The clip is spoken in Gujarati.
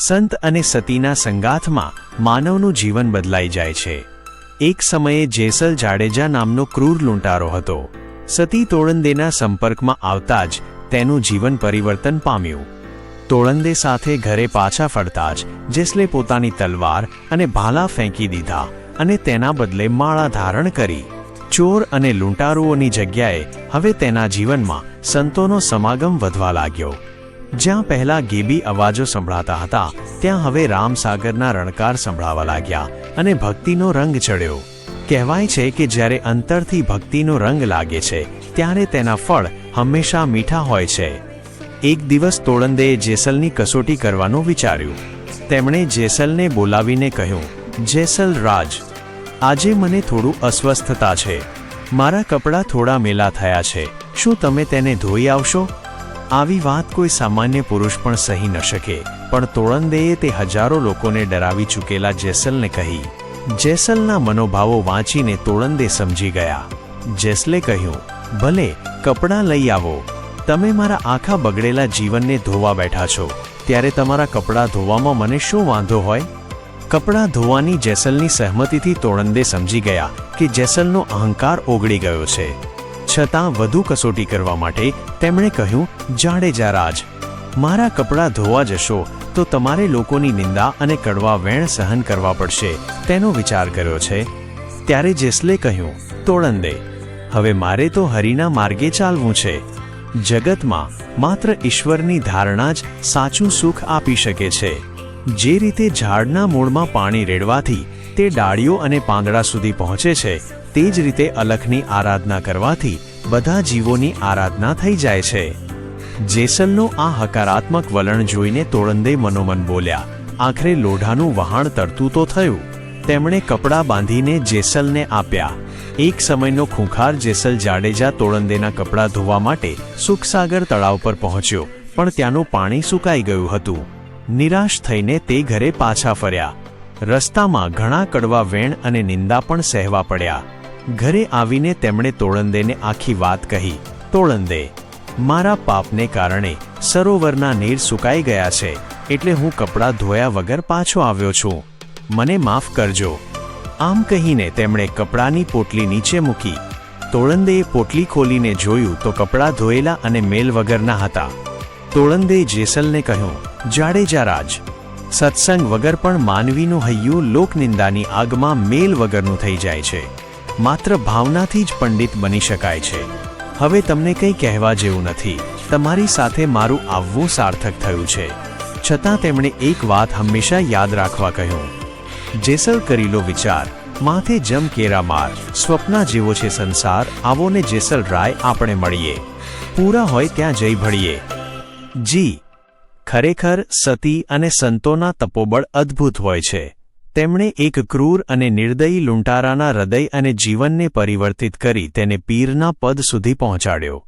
સંત અને સતીના સંગાથમાં માનવનું જીવન બદલાઈ જાય છે. એક સમયે જેસલ જાડેજા નામનો ક્રૂર લૂંટારો હતો. સતી તોળંદેના સંપર્કમાં આવતા જ તેનું જીવન પરિવર્તન પામ્યું. તોળંદે સાથે ઘરે પાછા ફરતા જ જેસલે પોતાની તલવાર અને ભાલા ફેંકી દીધા અને તેના બદલે માળા ધારણ કરી. ચોર અને લૂંટારુઓની જગ્યાએ હવે તેના જીવનમાં સંતોનો સમાગમ વધવા લાગ્યો. જ્યાં પહેલા ગેબી અવાજો સંભળાતા હતા, ત્યાં હવે રામસાગરના રણકાર સંભળાવા લાગ્યા અને ભક્તિનો રંગ ચડ્યો. કહેવાય છે કે જ્યારે અંતરથી ભક્તિનો રંગ લાગે છે, ત્યારે તેના ફળ હંમેશા મીઠા હોય છે. એક દિવસ તોળંદેએ જેસલની કસોટી કરવાનું વિચાર્યું. તેમણે જેસલને બોલાવીને કહ્યું, જેસલ રાજ, આજે મને થોડું અસ્વસ્થતા છે. મારા કપડાં થોડા મેલા થયા છે. શું તમે તેને ધોઈ આવશો? આવી વાત કોઈ સામાન્ય પુરુષ પણ સહી ન શકે. પણ તોળંદેએ તે હજારો લોકોને ડરાવી ચૂકેલા જેસલને કહી. જેસલના મનોભાવો વાંચીને તોળંદે સમજી ગયા. જેસલે કહ્યું, ભલે, કપડાં લઈ આવો. તમે મારા આખા બગડેલા જીવનને ધોવા બેઠા છો. ત્યારે તમારા કપડાં ધોવામાં મને શું વાંધો હોય? કપડાં ધોવાની જેસલની સહમતિથી તોળંદે સમજી ગયા કે જેસલનો અહંકાર ઓગળી ગયો છે. છતાં વધુ કસોટી કરવા માટે તેમણે કહ્યું જાડેજા રાજ. મારા કપડાં ધોવા જશો, તો તમારે લોકોની નિંદા અને કડવા વેણ સહન કરવા પડશે. તેનો વિચાર કર્યો છે. ત્યારે જેસલે કહ્યું તોળંદે હવે મારે તો હરિના માર્ગે ચાલવું છે. જગતમાં માત્ર ઈશ્વરની ધારણા જ સાચું સુખ આપી શકે છે. જે રીતે ઝાડના મૂળમાં પાણી રેડવાથી તે ડાળીઓ અને પાંદડા સુધી પહોંચે છે, તે જ રીતે અલખની આરાધના કરવાથી બધા જીવોની આરાધના થઈ જાય છે. જેસલનું આ હકારાત્મક વલણ જોઈને તોળંદે મનોમન બોલ્યા, આખરે લોઢાનું વહાણ તરતું તો થયું. તેમણે કપડાં બાંધીને જેસલને આપ્યા. એક સમયનો ખૂંખાર જેસલ જાડેજા તોળંદેના કપડાં ધોવા માટે સુખસાગર તળાવ પર પહોંચ્યો, પણ ત્યાંનું પાણી સુકાઈ ગયું હતું. નિરાશ થઈને તે ઘરે પાછા ફર્યા. રસ્તામાં ઘણા કડવા વેણ અને નિંદા પણ સહેવા પડ્યા. ઘરે આવીને તેમણે તોળંદેને આખી વાત કહી, તોળંદે, મારા પાપને કારણે સરોવરના નીર સુકાઈ ગયા છે, એટલે હું કપડાં ધોયા વગર પાછો આવ્યો છું. મને માફ કરજો. આમ કહીને તેમણે કપડાની પોટલી નીચે મૂકી. તોળંદેએ પોટલી ખોલીને જોયું તો કપડાં ધોયેલા અને મેલ વગરના હતા. તોળંદે જેસલને કહ્યું, જાડેજા રાજ સત્સંગ વગર પણ માનવીનું હૈયું લોકનિંદાની આગમાં મેલ વગરનું થઈ જાય છે. માત્ર ભાવનાથી જ પંડિત બની શકાય છે. હવે તમને કંઈ કહેવા જેવું નથી. તમારી સાથે મારું આવવું સાર્થક થયું છે. છતાં તેમણે એક વાત હંમેશા યાદ રાખવા કહ્યું. જેસલ કરીલો વિચાર, માથે જમ કેરા માર, સ્વપ્ના જેવો છે સંસાર, આવો ને જેસલ રાય આપણે મળીએ. પૂરા હોય ત્યાં જઈ ભળીએ. જી. ખરેખર સતી અને સંતોના તપોબળ અદ્ભુત હોય છે. તેમણે એક ક્રૂર અને નિર્દયી લૂંટારાના હૃદય અને જીવનને પરિવર્તિત કરી તેને પીરના પદ સુધી પહોંચાડ્યો.